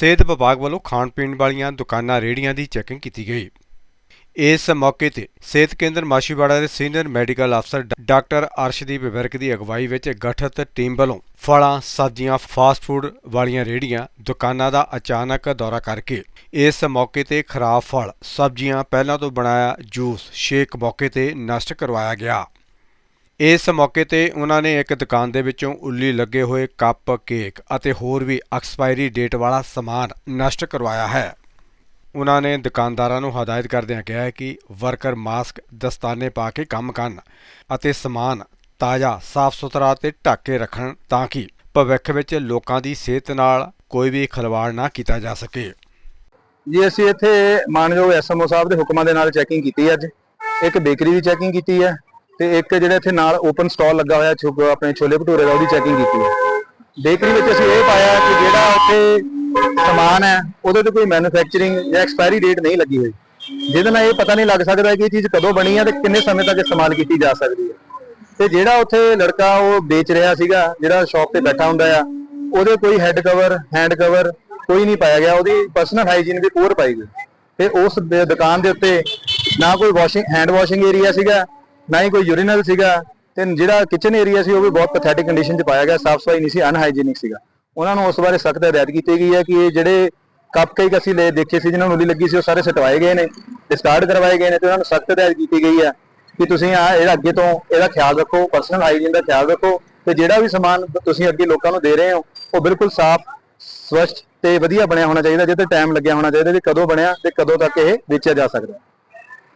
ਸਿਹਤ ਵਿਭਾਗ ਵੱਲੋਂ ਖਾਣ ਪੀਣ ਵਾਲੀਆਂ ਦੁਕਾਨਾਂ ਰੇਹੜੀਆਂ ਦੀ ਚੈਕਿੰਗ ਕੀਤੀ ਗਈ। ਇਸ ਮੌਕੇ ਤੇ ਸਿਹਤ ਕੇਂਦਰ ਮਾਸ਼ੀਵਾੜਾ ਦੇ ਸੀਨੀਅਰ ਮੈਡੀਕਲ ਅਫਸਰ ਡਾ- ਡਾਕਟਰ ਅਰਸ਼ਦੀਪ ਵਿਰਕ ਦੀ ਅਗਵਾਈ ਵਿੱਚ ਗਠਿਤ ਟੀਮ ਵੱਲੋਂ ਫਲਾਂ, ਸਬਜ਼ੀਆਂ, ਫਾਸਟ ਫੂਡ ਵਾਲੀਆਂ ਰੇਹੜੀਆਂ ਦੁਕਾਨਾਂ ਦਾ ਅਚਾਨਕ ਦੌਰਾ ਕਰਕੇ ਇਸ ਮੌਕੇ ਤੇ ਖਰਾਬ ਫਲ, ਸਬਜ਼ੀਆਂ, ਪਹਿਲਾਂ ਤੋਂ ਬਣਾਇਆ ਜੂਸ, ਸ਼ੇਕ ਮੌਕੇ ਤੇ ਨਸ਼ਟ ਕਰਵਾਇਆ ਗਿਆ। ਇਸ ਮੌਕੇ ਤੇ ਉਹਨਾਂ ਨੇ ਇੱਕ ਦੁਕਾਨ ਦੇ ਵਿੱਚੋਂ ਉੱਲੀ ਲੱਗੇ ਹੋਏ ਕੱਪ, ਕੇਕ ਅਤੇ ਹੋਰ ਵੀ ਐਕਸਪਾਇਰੀ ਡੇਟ ਵਾਲਾ ਸਮਾਨ ਨਸ਼ਟ ਕਰਵਾਇਆ ਹੈ। ਉਹਨਾਂ ਨੇ ਦੁਕਾਨਦਾਰਾਂ ਨੂੰ ਹਦਾਇਤ ਕਰਦਿਆਂ ਕਿਹਾ ਹੈ ਕਿ ਵਰਕਰ ਮਾਸਕ, ਦਸਤਾਨੇ ਪਾ ਕੇ ਕੰਮ ਕਰਨ ਅਤੇ ਸਮਾਨ ਤਾਜ਼ਾ ਸਾਫ਼ ਸੁਥਰਾ ਤੇ ਢੱਕ ਕੇ ਰੱਖਣ ਤਾਂ ਕਿ ਭਵਿੱਖ ਵਿੱਚ ਲੋਕਾਂ ਦੀ ਸਿਹਤ ਨਾਲ ਕੋਈ ਵੀ ਖਿਲਵਾੜ ਨਾ ਕੀਤਾ ਜਾ ਸਕੇ। ਜੀ, ਅਸੀਂ ਇੱਥੇ ਮਾਨਯੋਗ ਐਸਐਮਓ ਸਾਹਿਬ ਦੇ ਹੁਕਮਾਂ ਦੇ ਨਾਲ ਚੈਕਿੰਗ ਕੀਤੀ ਅੱਜ। ਇੱਕ ਬੇਕਰੀ ਦੀ ਚੈਕਿੰਗ ਕੀਤੀ ਹੈ। ਤੇ ਇੱਕ ਜਿਹੜਾ ਇੱਥੇ ਨਾਲ ਓਪਨ ਸਟਾਲ ਲੱਗਾ ਹੋਇਆ, ਛੋ ਆਪਣੇ ਛੋਲੇ ਭਟੂਰੇ ਦਾ, ਉਹਦੀ ਚੈਕਿੰਗ ਕੀਤੀ ਹੈ। ਬੇਕਰੀ ਵਿੱਚ ਅਸੀਂ ਇਹ ਪਾਇਆ ਕਿ ਜਿਹੜਾ ਉੱਥੇ ਸਮਾਨ ਹੈ, ਉਹਦੇ ਤੇ ਕੋਈ ਮੈਨੂਫੈਕਚਰਿੰਗ ਜਾਂ ਐਕਸਪਾਇਰੀ ਡੇਟ ਨਹੀਂ ਲੱਗੀ ਹੋਈ। ਜਿਹਦੇ ਨਾਲ ਇਹ ਪਤਾ ਨਹੀਂ ਲੱਗ ਸਕਦਾ ਕਿ ਇਹ ਚੀਜ਼ ਕਦੋਂ ਬਣੀ ਹੈ ਤੇ ਕਿੰਨੇ ਸਮੇਂ ਤੱਕ ਇਸਤੇਮਾਲ ਕੀਤੀ ਜਾ ਸਕਦੀ ਹੈ। ਤੇ ਜਿਹੜਾ ਉੱਥੇ ਲੜਕਾ ਉਹ ਵੇਚ ਰਿਹਾ ਸੀਗਾ, ਜਿਹੜਾ ਸ਼ਾਪ ਤੇ ਬੈਠਾ ਹੁੰਦਾ ਆ, ਉਹਦੇ ਕੋਈ ਹੈੱਡ ਕਵਰ ਹੈਂਡ ਕਵਰ ਕੋਈ ਨਹੀਂ ਪਾਇਆ ਗਿਆ। ਉਹਦੀ ਪਰਸਨਲ ਹਾਈਜੀਨ ਵੀ ਪੂਰ ਪਾਈ ਗਈ। ਤੇ ਉਸ ਦੁਕਾਨ ਦੇ ਉੱਤੇ ਨਾ ਕੋਈ ਵਾਸ਼ਿੰਗ ਹੈਂਡ ਵਾਸ਼ਿੰਗ ਏਰੀਆ ਸੀਗਾ ਨਾ ਹੀ ਕੋਈ ਯੂਰੀਨਲ ਸੀਗਾ ਤੇ ਜਿਹੜਾ ਕਿਚਨ ਏਰੀਆ ਸੀ ਉਹ ਵੀ ਬਹੁਤ ਪੈਥੈਟਿਕ ਕੰਡੀਸ਼ਨ 'ਚ ਪਾਇਆ ਗਿਆ ਸਾਫ਼ ਸਫ਼ਾਈ ਨਹੀਂ ਸੀ ਅਨਹਾਈਜੀਨਿਕ ਸੀਗਾ। ਉਹਨਾਂ ਨੂੰ ਉਸ ਬਾਰੇ ਸਖਤ ਹਦਾਇਤ ਕੀਤੀ ਗਈ ਹੈ ਕਿ ਇਹ ਜਿਹੜੇ ਕੱਪ ਕੇਕ ਅਸੀਂ ਲੈ ਦੇਖੇ ਸੀ ਜਿਨ੍ਹਾਂ ਨੂੰ ਉਲੀ ਲੱਗੀ ਸੀ, ਉਹ ਸਾਰੇ ਸਟਵਾਏ ਗਏ ਨੇ ਡਿਸਕਾਰਡ ਕਰਵਾਏ ਗਏ ਨੇ ਤੇ ਉਹਨਾਂ ਨੂੰ ਸਖਤ ਹਦਾਇਤ ਕੀਤੀ ਗਈ ਹੈ ਕਿ ਤੁਸੀਂ ਆ ਇਹਦਾ ਅੱਗੇ ਤੋਂ ਇਹਦਾ ਖਿਆਲ ਰੱਖੋ ਪਰਸਨਲ ਹਾਈਜੀਨ ਦਾ ਖਿਆਲ ਰੱਖੋ ਤੇ ਜਿਹੜਾ ਵੀ ਸਮਾਨ ਤੁਸੀਂ ਅੱਗੇ ਲੋਕਾਂ ਨੂੰ ਦੇ ਰਹੇ ਹੋ, ਉਹ ਬਿਲਕੁਲ ਸਾਫ਼ ਸਵਸਥ ਤੇ ਵਧੀਆ ਬਣਿਆ ਹੋਣਾ ਚਾਹੀਦਾ, ਜਿਹਦੇ ਟਾਈਮ ਲੱਗਿਆ ਹੋਣਾ ਚਾਹੀਦਾ ਵੀ ਕਦੋਂ ਬਣਿਆ ਤੇ ਕਦੋਂ ਤੱਕ ਇਹ ਵੇਚਿਆ ਜਾ ਸਕਦਾ।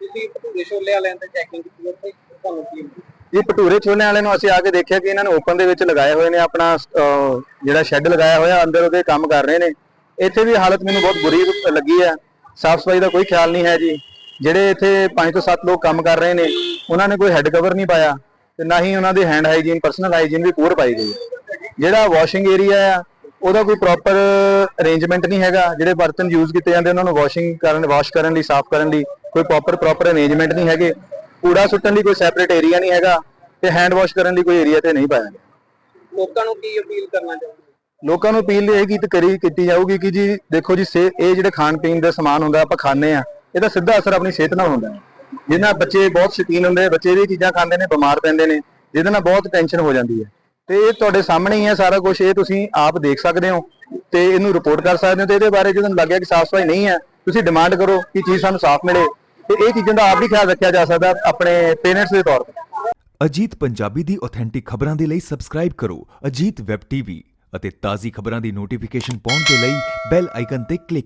ਤੁਸੀਂ ਭਟੂਰੇ ਛੋਲੇ ਵਾਲਿਆਂ ਤੇ ਚੈਕਿੰਗ ਕੀਤੀ ਉੱਥੇ ਤੁਹਾਨੂੰ ਕੀ ਇਹ ਭਟੂਰੇ ਛੋਲੇ ਵਾਲੇ ਨੂੰ ਅਸੀਂ ਆ ਕੇ ਦੇਖਿਆ ਕਿ ਇਹਨਾਂ ਨੇ ਓਪਨ ਦੇ ਵਿੱਚ ਲਗਾਏ ਹੋਏ ਨੇ, ਆਪਣਾ ਜਿਹੜਾ ਸ਼ੈੱਡ ਲਗਾਇਆ ਹੋਇਆ, ਅੰਦਰ ਉਹਦੇ ਕੰਮ ਕਰ ਰਹੇ ਨੇ। ਇੱਥੇ ਵੀ ਹਾਲਤ ਮੈਨੂੰ ਬਹੁਤ ਬੁਰੀ ਲੱਗੀ ਹੈ। ਸਾਫ਼ ਸਫ਼ਾਈ ਦਾ ਕੋਈ ਖਿਆਲ ਨਹੀਂ ਹੈ ਜੀ। ਜਿਹੜੇ ਇੱਥੇ 5 ਤੋਂ 7 ਲੋਕ ਕੰਮ ਕਰ ਰਹੇ ਨੇ, ਉਹਨਾਂ ਨੇ ਕੋਈ ਹੈੱਡ ਕਵਰ ਨਹੀਂ ਪਾਇਆ ਤੇ ਨਾ ਹੀ ਉਹਨਾਂ ਦੇ ਹੈਂਡ ਹਾਈਜੀਨ ਪਰਸਨਲ ਹਾਈਜੀਨ ਵੀ ਪੂਰ ਪਾਈ ਗਈ ਜਿਹੜਾ ਵਾਸ਼ਿੰਗ ਏਰੀਆ ਆ, ਉਹਦਾ ਕੋਈ ਪ੍ਰੋਪਰ ਅਰੇਂਜਮੈਂਟ ਨਹੀਂ ਹੈਗਾ। ਜਿਹੜੇ ਬਰਤਨ ਯੂਜ਼ ਕੀਤੇ ਜਾਂਦੇ, ਉਹਨਾਂ ਨੂੰ ਵਾਸ਼ਿੰਗ ਕਰਨ ਵਾਸ਼ ਕਰਨ ਲਈ, ਸਾਫ਼ ਕਰਨ ਲਈ ਕੋਈ ਪ੍ਰੋਪਰ ਪ੍ਰੋਪਰ ਅਰੇਂਜਮੈਂਟ ਨਹੀਂ ਹੈਗੇ। ਕੂੜਾ ਸੁੱਟਣ ਲਈ ਕੋਈ ਸੈਪਰੇਟ ਏਰੀਆ ਨਹੀਂ ਹੈਗਾ ਤੇ ਹੈਂਡ ਵਾਸ਼ ਕਰਨ ਲਈ ਕੋਈ ਏਰੀਆ ਤੇ ਨਹੀਂ ਪਾਇਆ ਗਿਆ ਲੋਕਾਂ ਨੂੰ ਕੀ ਅਪੀਲ ਕਰਨਾ ਚਾਹੁੰਦੇ ਲੋਕਾਂ ਨੂੰ ਅਪੀਲ ਇਹ ਕੀਤੀ ਕਰੀ ਕੀਤੀ ਜਾਊਗੀ ਕਿ ਜੀ ਦੇਖੋ ਜੀ ਸੇ ਇਹ ਜਿਹੜੇ ਖਾਣ ਪੀਣ ਦਾ ਸਮਾਨ ਹੁੰਦਾ ਆਪਾਂ ਖਾਂਦੇ ਆ ਇਹਦਾ ਸਿੱਧਾ ਅਸਰ ਆਪਣੀ ਸਿਹਤ ਨਾਲ ਹੁੰਦਾ ਹੈ। ਜਿਹਨਾਂ ਬੱਚੇ ਬਹੁਤ ਸ਼ੌਕੀਨ ਹੁੰਦੇ ਬੱਚੇ ਇਹ ਚੀਜ਼ਾਂ ਖਾਂਦੇ ਨੇ ਬਿਮਾਰ ਪੈਂਦੇ ਨੇ ਜਿਹਦੇ ਨਾਲ ਬਹੁਤ ਟੈਨਸ਼ਨ ਹੋ ਜਾਂਦੀ ਹੈ। ਤੇ ਇਹ ਤੁਹਾਡੇ ਸਾਹਮਣੇ ਹੀ ਹੈ ਸਾਰਾ ਕੁਝ ਇਹ ਤੁਸੀਂ ਆਪ ਦੇਖ ਸਕਦੇ ਹੋ ਤੇ ਇਹਨੂੰ ਰਿਪੋਰਟ ਕਰ ਸਕਦੇ ਹੋ ਤੇ ਇਹਦੇ ਬਾਰੇ ਜਦੋਂ ਲੱਗਿਆ ਕਿ ਸਾਫ਼ ਸਫ਼ਾਈ ਨਹੀਂ ਹੈ ਤੁਸੀਂ ਡਿਮਾਂਡ ਕਰੋ ਕਿ ਚੀਜ਼ ਸਾਨੂੰ ਸਾਫ਼ ਮਿਲੇ। ਤੇ ਇਹ ਚੀਜ਼ਾਂ ਦਾ ਆਪ ਵੀ ਖਿਆਲ ਰੱਖਿਆ ਜਾ ਸਕਦਾ ਆਪਣੇ ਪੇਰੈਂਟਸ ਦੇ ਤੌਰ ਤੇ। ਅਜੀਤ ਪੰਜਾਬੀ ਦੀ ਆਥੈਂਟਿਕ ਖਬਰਾਂ ਦੇ ਲਈ ਸਬਸਕ੍ਰਾਈਬ ਕਰੋ ਅਜੀਤ ਵੈਬ ਟੀਵੀ ਅਤੇ ਤਾਜ਼ੀ ਖਬਰਾਂ ਦੀ ਨੋਟੀਫਿਕੇਸ਼ਨ ਪਾਉਣ ਦੇ ਲਈ ਬੈਲ ਆਈਕਨ ਤੇ ਕਲਿੱਕ